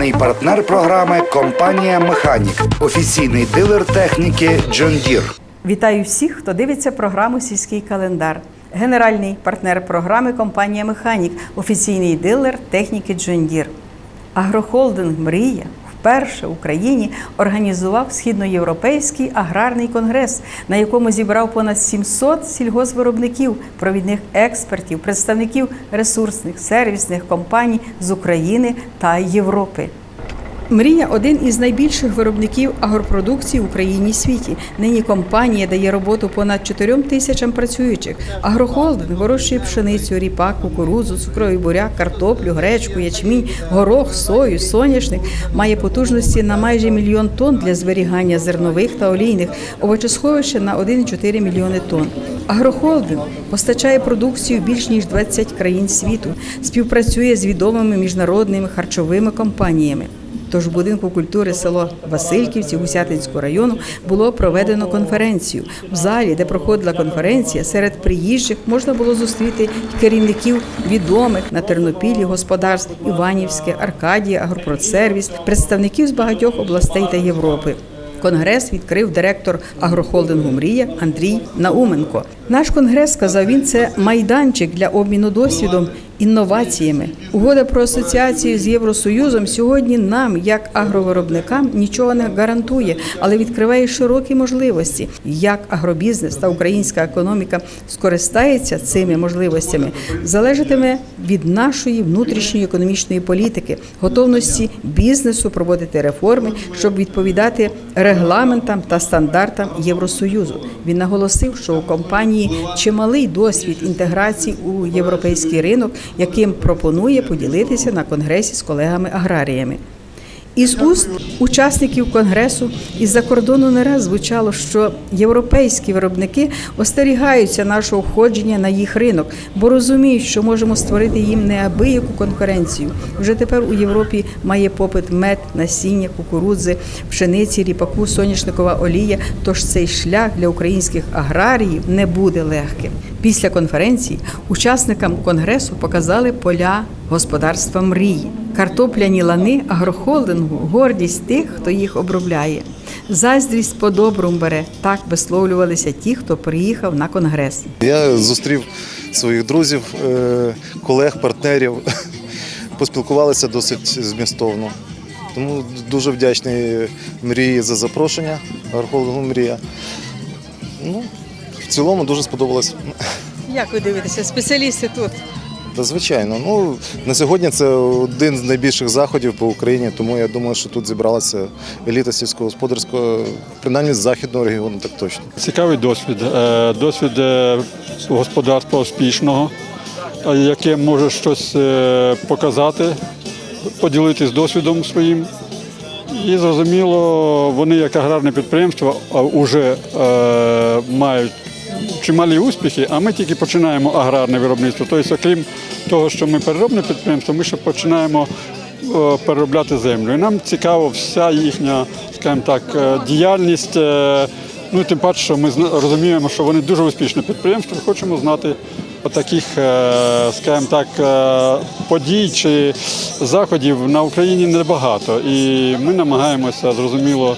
генеральний партнер програми компанія Механік, офіційний дилер техніки Джон Дір. Вітаю всіх, хто дивиться програму Сільський календар. Генеральний партнер програми компанія Механік, офіційний дилер техніки Джон Дір. Агрохолдинг Мрія вперше в Україні організував східноєвропейський аграрний конгрес, на якому зібрав понад 700 сільгосвиробників, провідних експертів, представників ресурсних сервісних компаній з України та Європи. Мрія один із найбільших виробників агропродукції в Україні і світі. Нині компанія дає роботу понад 4 тисячам працюючих. Агрохолдинг вирощує пшеницю, ріпак, кукурудзу, цукровий буряк, картоплю, гречку, ячмінь, горох, сою, соняшник. Має потужності на майже мільйон тонн для зберігання зернових та олійних, овочесховище на 1,4 мільйони тонн. Агрохолдинг постачає продукцію більш ніж 20 країн світу, співпрацює з відомими міжнародними харчовими компаніями. Тож в будинку культури село Васильківці Гусятинського району було проведено конференцію. В залі, де проходила конференція, серед приїжджих можна було зустріти керівників відомих на Тернопілі господарств Іванівське, Аркадія, Агропродсервіс, представників з багатьох областей та Європи. Конгрес відкрив директор агрохолдингу Мрія Андрій Науменко. Наш конгрес сказав він це майданчик для обміну досвідом, інноваціями. Угода про асоціацію з Євросоюзом сьогодні нам, як агровиробникам, нічого не гарантує, але відкриває широкі можливості. Як агробізнес та українська економіка скористається цими можливостями, залежатиме від нашої внутрішньої економічної політики, готовності бізнесу проводити реформи, щоб відповідати регламентам та стандартам Євросоюзу. Він наголосив, що у компанії чималий досвід інтеграції у європейський ринок, яким пропонує поділитися на конгресі з колегами-аграріями. Із уст учасників конгресу із-за кордону не раз звучало, що європейські виробники остерігаються нашого входження на їх ринок, бо розуміють, що можемо створити їм неабияку конкуренцію. Вже тепер у Європі має попит мед, насіння, кукурудзи, пшениці, ріпаку, соняшникова олія. Тож цей шлях для українських аграріїв не буде легким. Після конференції учасникам конгресу показали поля господарства мрії. Картопляні лани агрохолдингу гордість тих, хто їх обробляє. Заздрість по доброму бере. Так висловлювалися ті, хто приїхав на конгрес. Я зустрів своїх друзів, е, колег, партнерів, поспілкувалися досить змістовно. Тому дуже вдячний мрії за запрошення, Архолдингу Мрія. Ну, в цілому дуже сподобалось. Як ви дивитеся, спеціалісти тут? Та звичайно, ну на сьогодні це один з найбільших заходів по Україні, тому я думаю, що тут зібралася еліта сільськогосподарського, принаймні з західного регіону, так точно. Цікавий досвід. Е, Досвід е, господарства успішного, е, яке може щось показати, поділитись досвідом своїм. І зрозуміло, вони як аграрне підприємство вже мають чималі успіхи, а ми тільки починаємо аграрне виробництво. Тобто, окрім того, що ми переробне підприємство, ми ще починаємо е, переробляти землю. І нам цікаво вся їхня, скажімо так, е, діяльність. е, Ну, тим паче, що ми розуміємо, що вони дуже успішне підприємство, і хочемо знати таких, скажімо так, подій чи заходів на Україні небагато. І ми намагаємося, зрозуміло,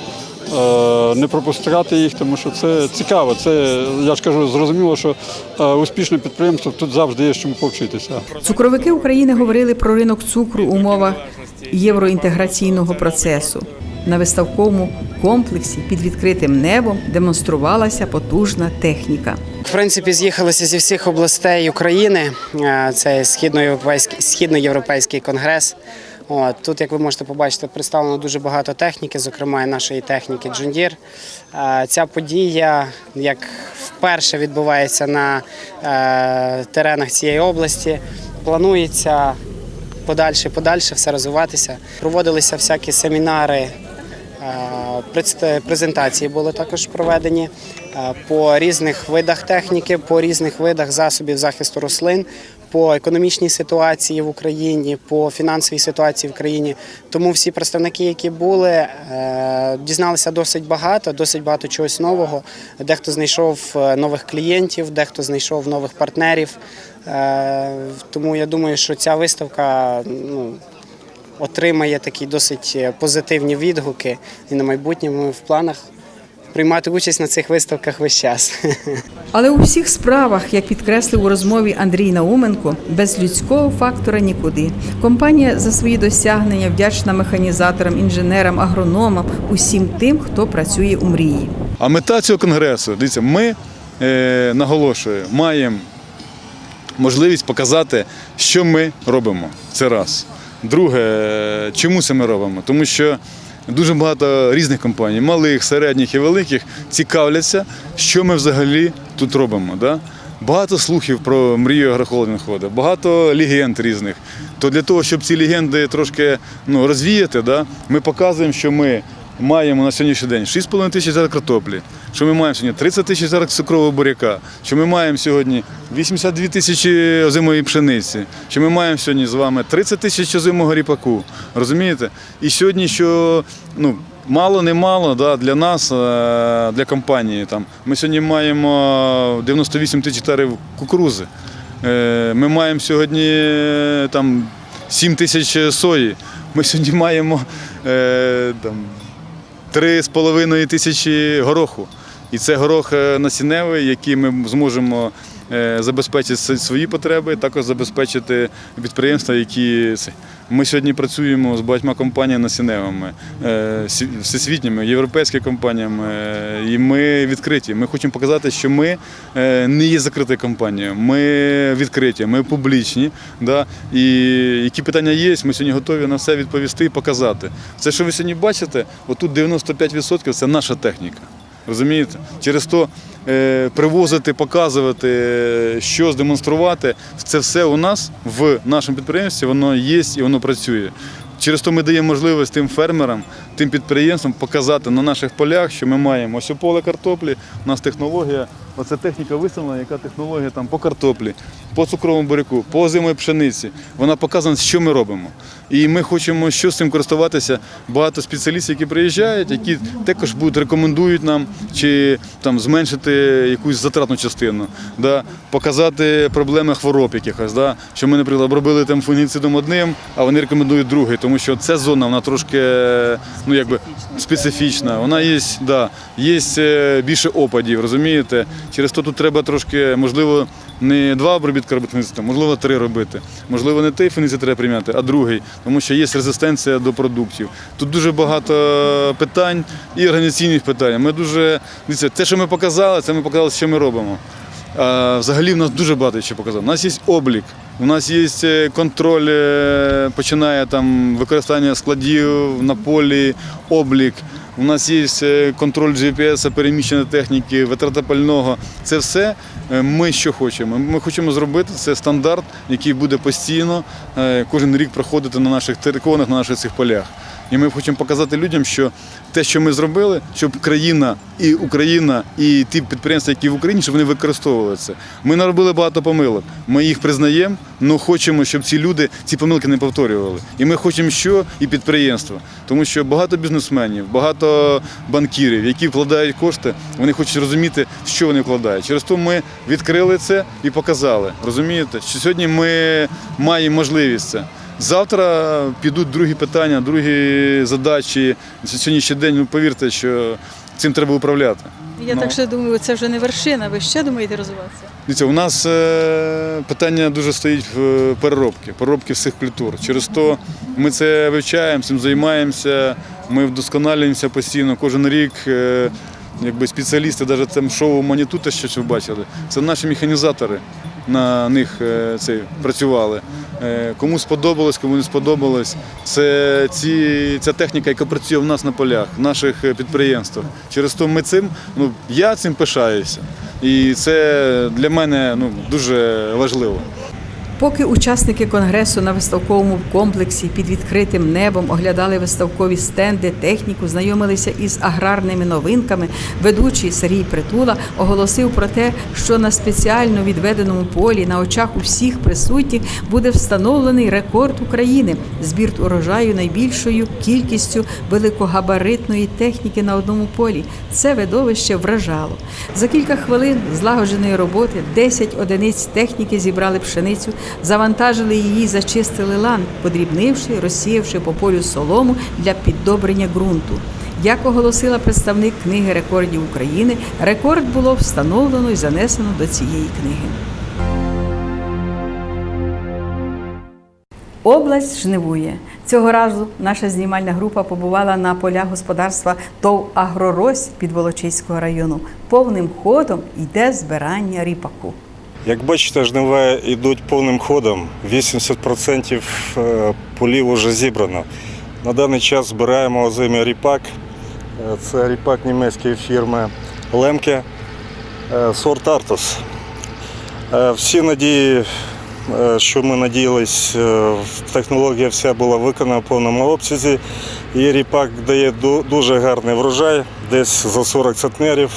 не пропускати їх, тому що це цікаво. Це, я ж кажу, зрозуміло, що е, успішне підприємство тут завжди є чому повчитися. Цукровики України говорили про ринок цукру у умовах євроінтеграційного процесу. На виставковому комплексі під відкритим небом демонструвалася потужна техніка. В принципі, з'їхалися зі всіх областей України. Е, Це східноєвропейський східноєвропейський конгрес. Тут, як ви можете побачити, представлено дуже багато техніки, зокрема і нашої техніки Deere. Е, Ця подія, як вперше відбувається на е, теренах цієї області, планується подальше, подальше все розвиватися. Проводилися всякі семінари. Е, Презентації були також проведені по різних видах техніки, по різних видах засобів захисту рослин, по економічній ситуації в Україні, по фінансовій ситуації в країні. Тому всі представники, які були, е, дізналися досить багато, досить багато чогось нового. Дехто знайшов е, нових клієнтів, дехто знайшов нових партнерів. Е, Тому я думаю, що ця виставка ну, отримає такі досить позитивні відгуки. І на майбутнє ми в планах приймати участь на цих виставках весь час. Але у всіх справах, як підкреслив у розмові Андрій Науменко, без людського фактора нікуди. Компанія за свої досягнення вдячна механізаторам, інженерам, агрономам, усім тим, хто працює у мрії. А мета цього конгресу, дивіться, ми е, наголошую, маємо можливість показати, що ми робимо. Це раз. Друге, е, чому це ми робимо? Тому що дуже багато різних компаній, малих, середніх і великих, цікавляться, що ми взагалі тут робимо. Да? Багато слухів про мрію агрохолдинг багато легенд різних. То для того, щоб ці легенди трошки ну, розвіяти, да, ми показуємо, що ми маємо на сьогоднішній день 6,5 тисяч гектар картоплі, що ми маємо сьогодні 30 тисяч гектар цукрового буряка, що ми маємо сьогодні 82 тисячі озимої пшениці, що ми маємо сьогодні з вами 30 тисяч озимого ріпаку. Розумієте? І сьогодні, що ну, мало не мало да, для нас, е, для компанії. Там, ми сьогодні маємо 98 тисяч гектарів кукурузи. Е, Ми маємо сьогодні е, там 7 тисяч сої. Ми сьогодні маємо там, 3,5 тисячі гороху. І це горох е, насінневий, який ми зможемо забезпечити свої потреби, також забезпечити підприємства, які. Ми сьогодні працюємо з багатьма компаніями насінневими, е, всесвітніми, європейськими компаніями, е, і ми відкриті. Ми хочемо показати, що ми е, не є закритою компанією, ми відкриті, ми публічні. Да? І які питання є, ми сьогодні готові на все відповісти і показати. Це, що ви сьогодні бачите, отут 95% це наша техніка. Розумієте? Через то е, привозити, показувати, е, щось демонструвати, це все у нас в нашому підприємстві, воно є і воно працює. Через то ми даємо можливість тим фермерам, тим підприємствам показати на наших полях, що ми маємо ось у поле картоплі, у нас технологія, оце техніка виставлена, яка технологія там по картоплі, по цукровому буряку, по озимої пшениці. Вона показана, що ми робимо. І ми хочемо що з цим користуватися. Багато спеціалістів, які приїжджають, які також будуть рекомендують нам чи там зменшити якусь затратну частину, да, показати проблеми хвороб якихось. Да, що ми, наприклад, обробили там фунгіцидом одним, а вони рекомендують другий, тому що ця зона вона трошки ну, якби, специфічна. Вона є, да, є е, більше опадів, розумієте? Через то тут треба трошки, можливо, не два обробітки робити фунгіцидом, можливо, три робити. Можливо, не той фунгіцид треба прийняти, а другий, тому що є резистенція до продуктів. Тут дуже багато питань і організаційних питань. Ми дуже те, що ми показали, це ми показали, що ми робимо. А, взагалі в нас дуже багато що показано. У нас є облік, у нас є е, контроль, е, починає там використання складів на полі, облік. У нас є е, контроль GPS, переміщення техніки, витрата пального. Це все е, ми що хочемо. Ми хочемо зробити це стандарт, який буде постійно е, кожен рік проходити на наших териконах, на наших цих полях. І ми хочемо показати людям, що те, що ми зробили, щоб країна і Україна, і ті підприємства, які в Україні, щоб вони використовували це. Ми наробили багато помилок. Ми їх признаємо, але хочемо, щоб ці люди ці помилки не повторювали. І ми хочемо, що і підприємства, тому що багато бізнесменів, багато банкірів, які вкладають кошти, вони хочуть розуміти, що вони вкладають. Через то ми відкрили це і показали. Розумієте, що сьогодні ми маємо можливість це. Завтра підуть другі питання, другі задачі. Сьогоднішній день, ну повірте, що цим треба управляти. Я Ну. так ще думаю, це вже не вершина. Ви ще думаєте розвиватися? Дивіться, у нас е, питання дуже стоїть в переробки, переробки всіх культур. Через то ми це вивчаємо, цим займаємося, ми вдосконалюємося постійно. Кожен рік е, якби спеціалісти, навіть там шоу Манітута, що ви бачили, це наші механізатори. На них е, це працювали. Е, Кому сподобалось, кому не сподобалось. Це ці, ця техніка, яка працює в нас на полях, в наших е, підприємствах. Через то ми цим, ну я цим пишаюся. І це для мене ну, дуже важливо. Поки учасники конгресу на виставковому комплексі під відкритим небом оглядали виставкові стенди, техніку, знайомилися із аграрними новинками, ведучий Сергій Притула оголосив про те, що на спеціально відведеному полі на очах усіх присутніх буде встановлений рекорд України збір урожаю найбільшою кількістю великогабаритної техніки на одному полі. Це видовище вражало. За кілька хвилин злагодженої роботи 10 одиниць техніки зібрали пшеницю завантажили її, зачистили лан, подрібнивши, розсіявши по полю солому для піддобрення ґрунту. Як оголосила представник книги рекордів України, рекорд було встановлено і занесено до цієї книги. Область жнивує. Цього разу наша знімальна група побувала на полях господарства ТОВ Агрорось Підволочиського району. Повним ходом йде збирання ріпаку. Як бачите, жнива йдуть повним ходом. 80% е, полів вже зібрано. На даний час збираємо озимий ріпак. Е, Це ріпак німецької фірми Лемке, е, сорт Артус. Всі надії, що ми надіялись, технологія вся була виконана в повному обсязі. І ріпак дає дуже гарний врожай, десь за 40 центнерів,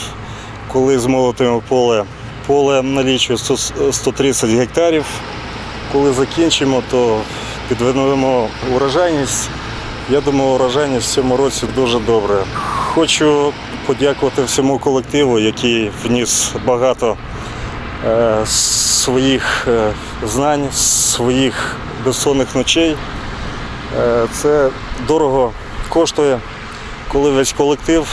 коли змолотимо поле. Поле налічує 130 гектарів. Коли закінчимо, то підвинуємо урожайність. Я думаю, урожайність в цьому році дуже добре. Хочу подякувати всьому колективу, який вніс багато е, своїх е, знань, своїх безсонних ночей. Е, Це дорого коштує, коли весь колектив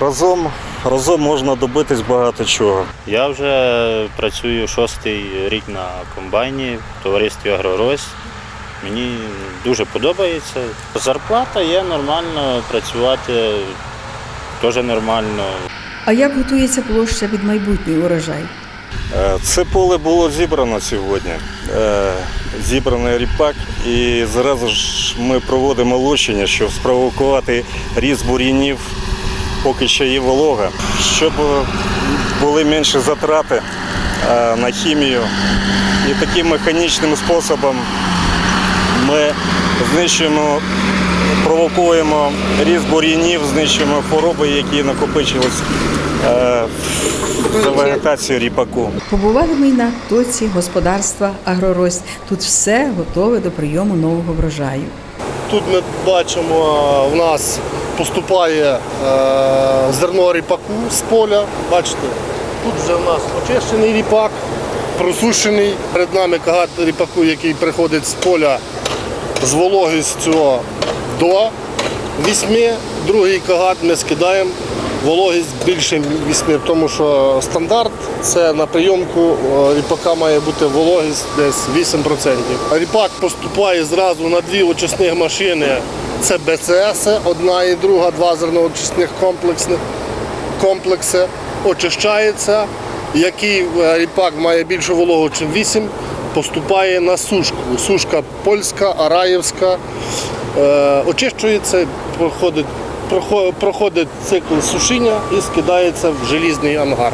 разом, разом можна добитись багато чого. Я вже працюю шостий рік на комбайні в товаристві Агрорось. Мені дуже подобається. Зарплата є нормально, працювати теж нормально. А як готується площа під майбутній урожай? Е, Це поле було зібрано сьогодні. Е, Зібраний ріпак, і зразу ж ми проводимо лущення, щоб спровокувати ріст бур'янів, поки ще є волога, щоб були менші затрати е, на хімію. І таким механічним способом ми знищуємо, провокуємо ріст бур'янів, знищуємо хвороби, які накопичились е, за вегетацією ріпаку. Побували ми й на тоці господарства Агрорось. Тут все готове до прийому нового врожаю. Тут ми бачимо, в нас поступає е, зерно ріпаку з поля. Бачите, тут вже в нас очищений ріпак, просушений. Перед нами кагат ріпаку, який приходить з поля з вологістю до 8. Другий кагат ми скидаємо вологість більше 8, тому що стандарт це на прийомку е, ріпака має бути вологість десь 8%. Ріпак поступає зразу на дві очисних машини. Це БЦС, одна і друга, два зерноочисних комплекси. Очищається. Який е, ріпак має більшу вологу, ніж 8, поступає на сушку. Сушка польська, араївська. Е, очищується, проходить, прохо- проходить цикл сушіння і скидається в желізний ангар.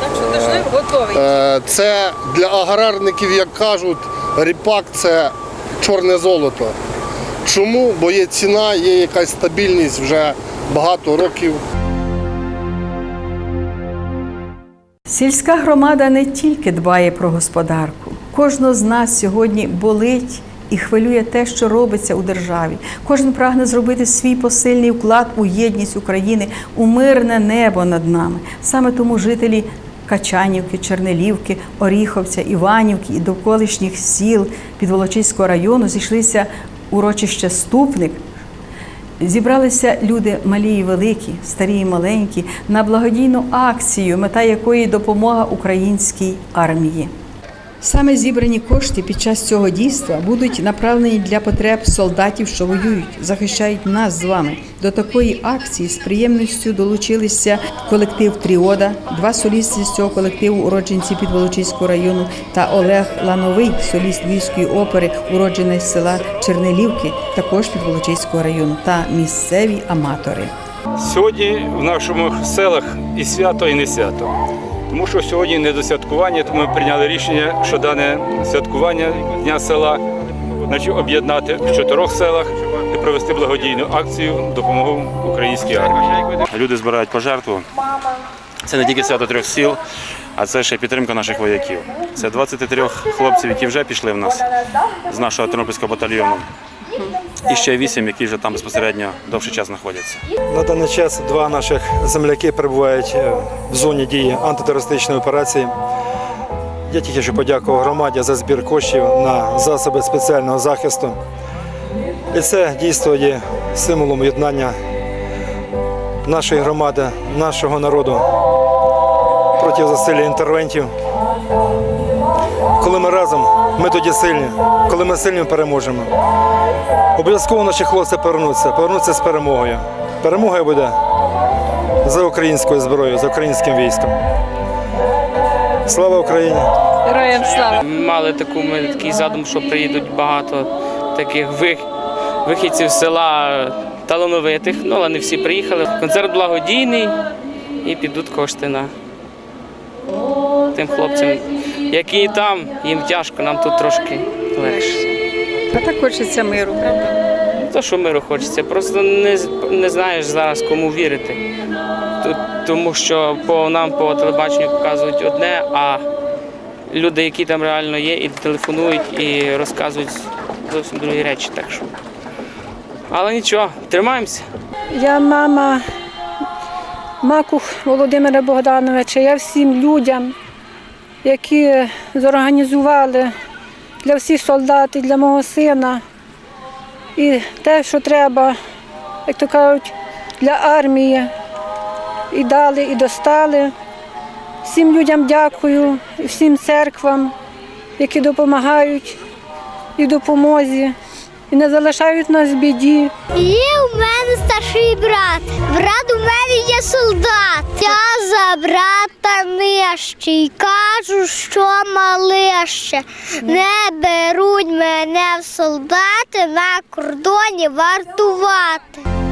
Так що дождик готовий. Е, Це для аграрників, як кажуть, ріпак це чорне золото. Чому? Бо є ціна, є якась стабільність вже багато років. Сільська громада не тільки дбає про господарку. Кожного з нас сьогодні болить і хвилює те, що робиться у державі. Кожен прагне зробити свій посильний вклад у єдність України, у мирне небо над нами. Саме тому жителі Качанівки, Чернелівки, Оріховця, Іванівки і довколишніх сіл Підволочиського району зійшлися урочище Ступник Зібралися люди малі і великі, старі і маленькі на благодійну акцію, мета якої допомога українській армії. Саме зібрані кошти під час цього дійства будуть направлені для потреб солдатів, що воюють, захищають нас з вами. До такої акції з приємністю долучилися колектив Тріода, два солісти з цього колективу, уродженці Підволочиського району, та Олег Лановий, соліст Львівської опери, уроджений села Чернелівки, також Підволочиського району, та місцеві аматори. Сьогодні в нашому селах і свято, і не свято. Тому що сьогодні не до святкування, тому ми прийняли рішення, що дане святкування Дня села значить, об'єднати в чотирьох селах і провести благодійну акцію допомогу українській армії. Люди збирають пожертву. Це не тільки свято трьох сіл, а це ще підтримка наших вояків. Це 23 хлопців, які вже пішли в нас з нашого Тернопільського батальйону. І ще вісім, які вже там безпосередньо довший час знаходяться. На даний час два наших земляки перебувають е, в зоні дії антитерористичної операції. Я тільки що подякував громаді за збір коштів на засоби спеціального захисту. І це дійство є символом єднання нашої громади, нашого народу проти засилля інтервентів. Коли ми разом, ми тоді сильні. Коли ми сильні, ми переможемо. Обов'язково наші хлопці повернуться, повернуться з перемогою. Перемога буде за українською зброєю, за українським військом. Слава Україні! Героям слава! Мали таку ми такий задум, що приїдуть багато таких вих, вихідців з села талановитих. Ну, але не всі приїхали. Концерт благодійний і підуть кошти на тим хлопцям, які там, їм тяжко, нам тут трошки легше. Та так хочеться миру. Не То, що миру хочеться, просто не, не знаєш зараз, кому вірити. Тут, тому що по нам по телебаченню показують одне, а люди, які там реально є, і телефонують, і розказують зовсім другі речі. Так що. Але нічого, тримаємося. Я мама Макух Володимира Богдановича. Я всім людям, які зорганізували для всіх солдатів, для мого сина. І те, що треба, як то кажуть, для армії. І дали, і достали. Всім людям дякую, всім церквам, які допомагають і допомозі, і не залишають нас в біді. Є у мене старший брат. Брат у мене є солдат. Я за брата нижчий. Кажу, що малище. Не беруть мене в солдати на кордоні вартувати.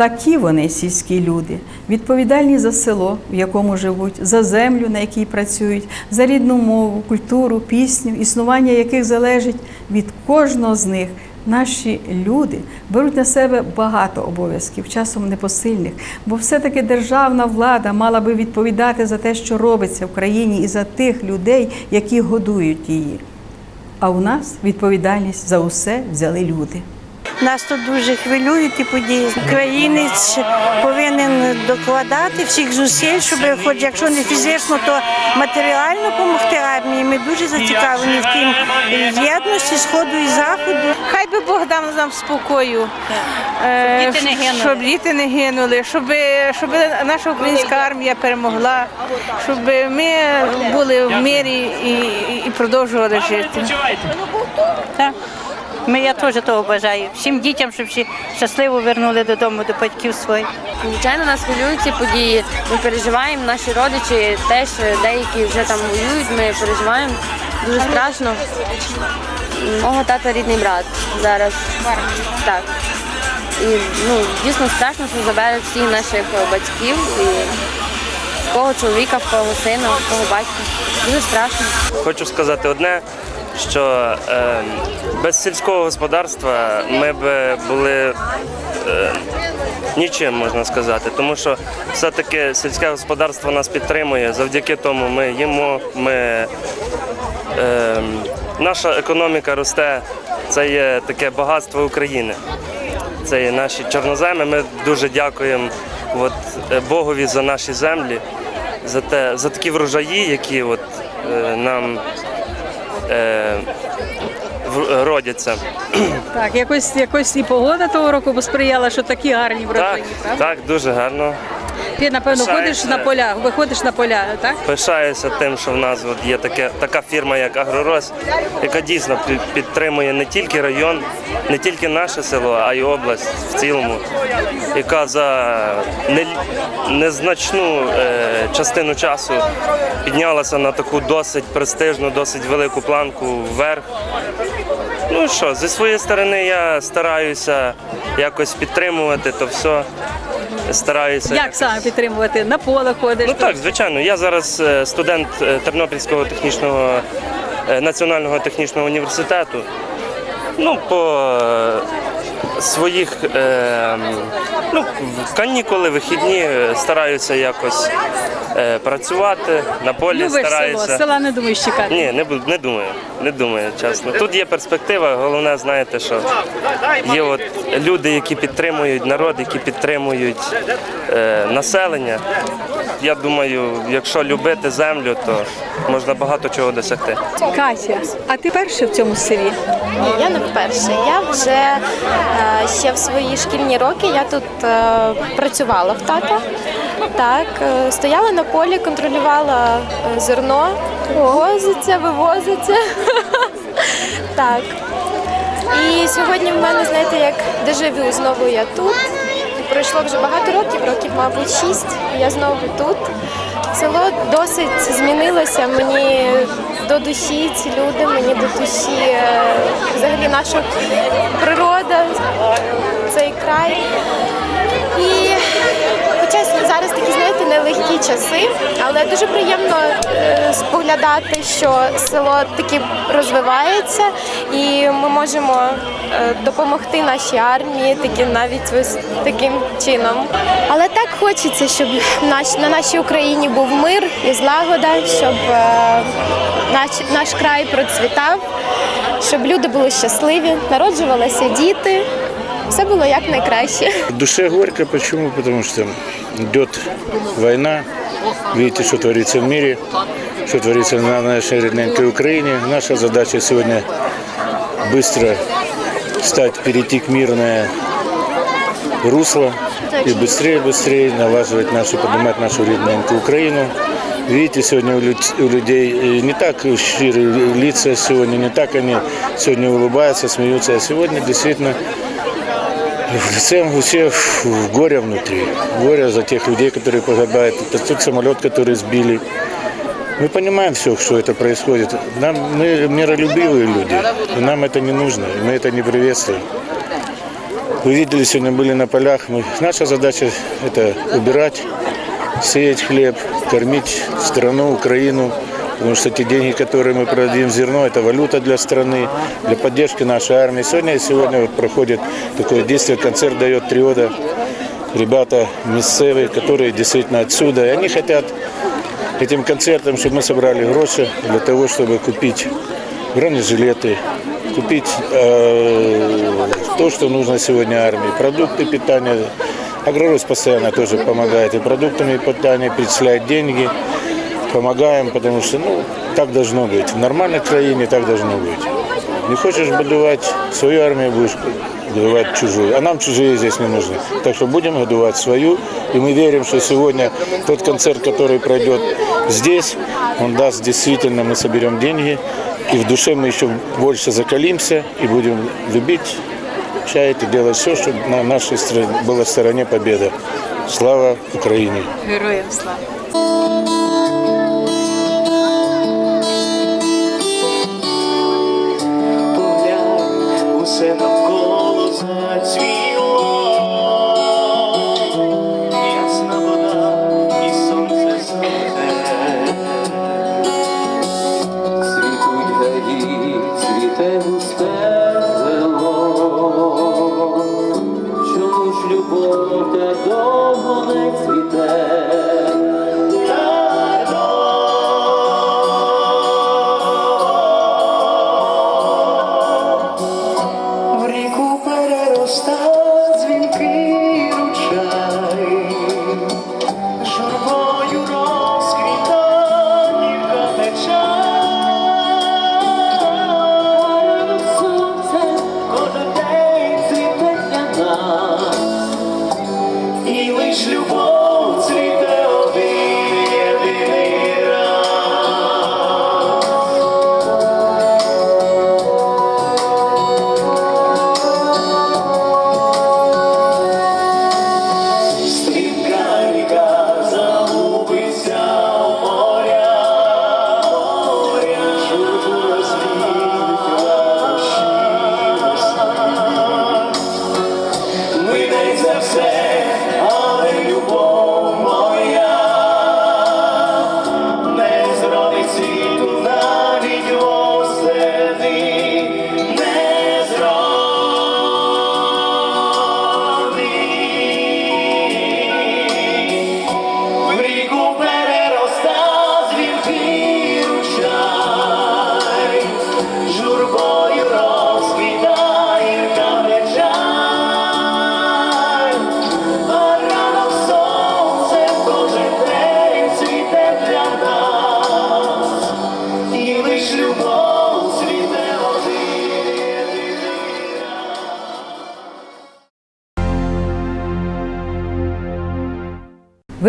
Такі вони сільські люди, відповідальні за село, в якому живуть, за землю, на якій працюють, за рідну мову, культуру, пісню, існування яких залежить від кожного з них. Наші люди беруть на себе багато обов'язків, часом непосильних, бо все-таки державна влада мала би відповідати за те, що робиться в країні, і за тих людей, які годують її. А у нас відповідальність за усе взяли люди. Нас тут дуже хвилюють ті події. Українець повинен докладати всіх зусиль, щоб, хоч якщо не фізично, то матеріально допомогти армії. Ми дуже зацікавлені в тім єдності сходу і заходу. Хай би Бог дав нам спокою, е, Щоб діти не гинули. щоб діти не гинули, щоб, щоб наша українська армія перемогла, щоб ми були в мирі і, і- і продовжували жити. Так. Ми я теж того бажаю. Всім дітям, щоб всі щасливо вернули додому до батьків своїх. Звичайно, нас хвилюють ці події. Ми переживаємо, наші родичі теж деякі вже там воюють. Ми переживаємо. Дуже страшно. Мого тата рідний брат зараз. Так. І ну, дійсно страшно, що заберуть всіх наших батьків і в кого чоловіка, в кого сина, в кого батька. Дуже страшно. Хочу сказати одне, що е, без сільського господарства ми б були е, нічим, можна сказати, тому що все-таки сільське господарство нас підтримує. Завдяки тому ми їмо, ми, е, наша економіка росте. Це є таке багатство України. Це є наші чорноземи. Ми дуже дякуємо от, е, Богові за наші землі, за, те, за такі врожаї, які от, е, нам е, родяться. Так, якось, якось і погода того року посприяла, що такі гарні Так, правда? так, дуже гарно. Ти, напевно, ходиш на поля, виходиш на поля, так? Пишаюся тим, що в нас от є таке, така фірма, як Агророс, яка дійсно підтримує не тільки район, не тільки наше село, а й область в цілому, яка за не- незначну е, частину часу піднялася на таку досить престижну, досить велику планку вверх. Ну що, зі своєї сторони я стараюся якось підтримувати то все. Стараюся Як саме підтримувати? На поле ходиш? Ну так, звичайно. Я зараз е, студент е, Тернопільського технічного е, національного технічного університету. Ну, по своїх ну, канікули, вихідні стараюся якось е, працювати, на полі Любиш стараються. село, села не думаєш чекати. Ні, не, не думаю, не думаю, чесно. Тут є перспектива, головне, знаєте, що є от люди, які підтримують народ, які підтримують е, населення. Я думаю, якщо любити землю, то можна багато чого досягти. Катя, а ти перша в цьому селі? Ні, я не вперше. Я вже е, ще в свої шкільні роки я тут е, працювала в тата. Так, е, стояла на полі, контролювала е, зерно, возиться, вивозиться. Так. І сьогодні в мене, знаєте, як дежавю, знову я тут. Пройшло вже багато років, років, мабуть, шість. і Я знову тут. Село досить змінилося. Мені до душі ці люди, мені до душі е, взагалі наша природа, цей край. І хоча зараз такі, знаєте, нелегкі часи, але дуже приємно е, споглядати, що село таки розвивається, і ми можемо е, допомогти нашій армії таки навіть ось таким чином. Але так хочеться, щоб на нашій Україні був мир і злагода, щоб е, наш, наш край процвітав, щоб люди були щасливі, народжувалися діти Все було як найкраще. В душе горько. Почему? Потому что идет война. Видите, что творится в мире, что творится на нашей родненькой Украине. Наша задача сегодня быстро стать, перейти к мирное русло и быстрее, быстрее налаживать нашу, поднимать нашу родненькую Украину. Видите, сегодня у люд- у людей э, не так щирые лица сегодня, не так они сегодня улыбаются, смеются, а сегодня действительно в лице у всех горе внутри. Горе за тех людей, которые погибают. Это тот самолет, который сбили. Мы понимаем все, что это происходит. Нам, мы миролюбивые люди, и нам это не нужно, и мы это не приветствуем. Вы видели, сегодня были на полях. Мы, наша задача – это убирать, сеять хлеб, кормить страну, Украину. Потому что те деньги, которые мы продадим зерно, это валюта для страны, для поддержки нашей армии. Сегодня, сегодня вот проходит такое действие, концерт дает триода. Ребята местные, которые действительно отсюда. И они хотят этим концертом, чтобы мы собрали гроши для того, чтобы купить бронежилеты, купить э, то, что нужно сегодня армии, продукты питания. Агрорус постоянно тоже помогает и продуктами питания, перечисляет деньги. Помогаем, потому что ну, так должно быть. В нормальной краине так должно быть. Не хочешь будовать свою армию, будешь будовать чужую. А нам чужие здесь не нужны. Так что будем годовать свою. И мы верим, что сегодня тот концерт, который пройдет здесь, он даст действительно, мы соберем деньги. И в душе мы еще больше закалимся и будем любить, чаять и делать все, чтобы на нашей стране была в стороне победа. Слава Украине! Героям слава!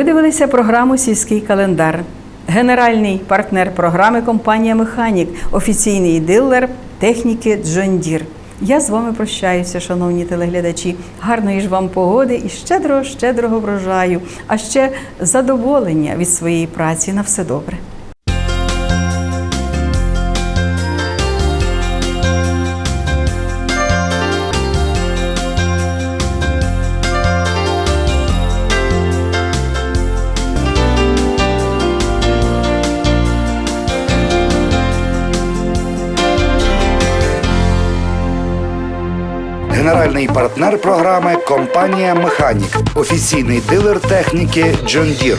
Дивитеся програму Сільський календар. Генеральний партнер програми компанія Механік, офіційний дилер техніки Джон Дір. Я з вами прощаюся, шановні телеглядачі. Гарної ж вам погоди і щедрого, щедрого врожаю, а ще задоволення від своєї праці. На все добре. Генеральний партнер програми компанія Механік, офіційний дилер техніки Deere.